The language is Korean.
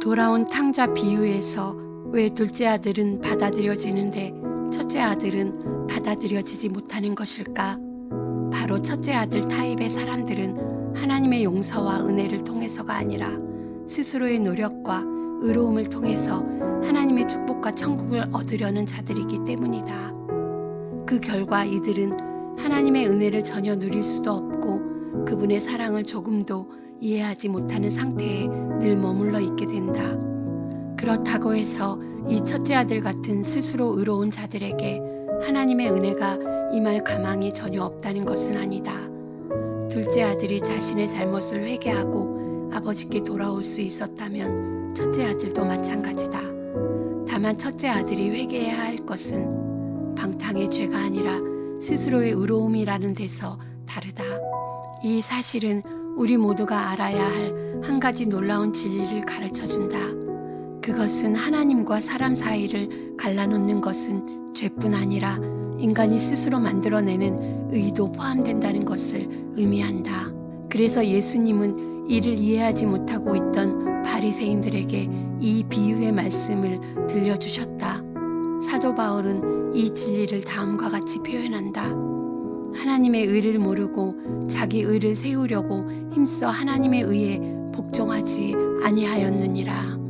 돌아온 탕자 비유에서 왜 둘째 아들은 받아들여지는데 첫째 아들은 받아들여지지 못하는 것일까? 바로 첫째 아들 타입의 사람들은 하나님의 용서와 은혜를 통해서가 아니라 스스로의 노력과 의로움을 통해서 하나님의 축복과 천국을 얻으려는 자들이기 때문이다. 그 결과 이들은 하나님의 은혜를 전혀 누릴 수도 없고 그분의 사랑을 조금도 이해하지 못하는 상태에 늘 머물러 있게 된다. 그렇다고 해서 이 첫째 아들 같은 스스로 의로운 자들에게 하나님의 은혜가 임할 가망이 전혀 없다는 것은 아니다. 둘째 아들이 자신의 잘못을 회개하고 아버지께 돌아올 수 있었다면 첫째 아들도 마찬가지다. 다만 첫째 아들이 회개해야 할 것은 방탕의 죄가 아니라 스스로의 의로움이라는 데서 다르다. 이 사실은 우리 모두가 알아야 할 한 가지 놀라운 진리를 가르쳐 준다. 그것은 하나님과 사람 사이를 갈라놓는 것은 죄뿐 아니라 인간이 스스로 만들어내는 의도 포함된다는 것을 의미한다. 그래서 예수님은 이를 이해하지 못하고 있던 바리새인들에게 이 비유의 말씀을 들려주셨다. 사도 바울은 이 진리를 다음과 같이 표현한다. 하나님의 의를 모르고 자기 의를 세우려고 힘써 하나님의 의에 복종하지 아니하였느니라.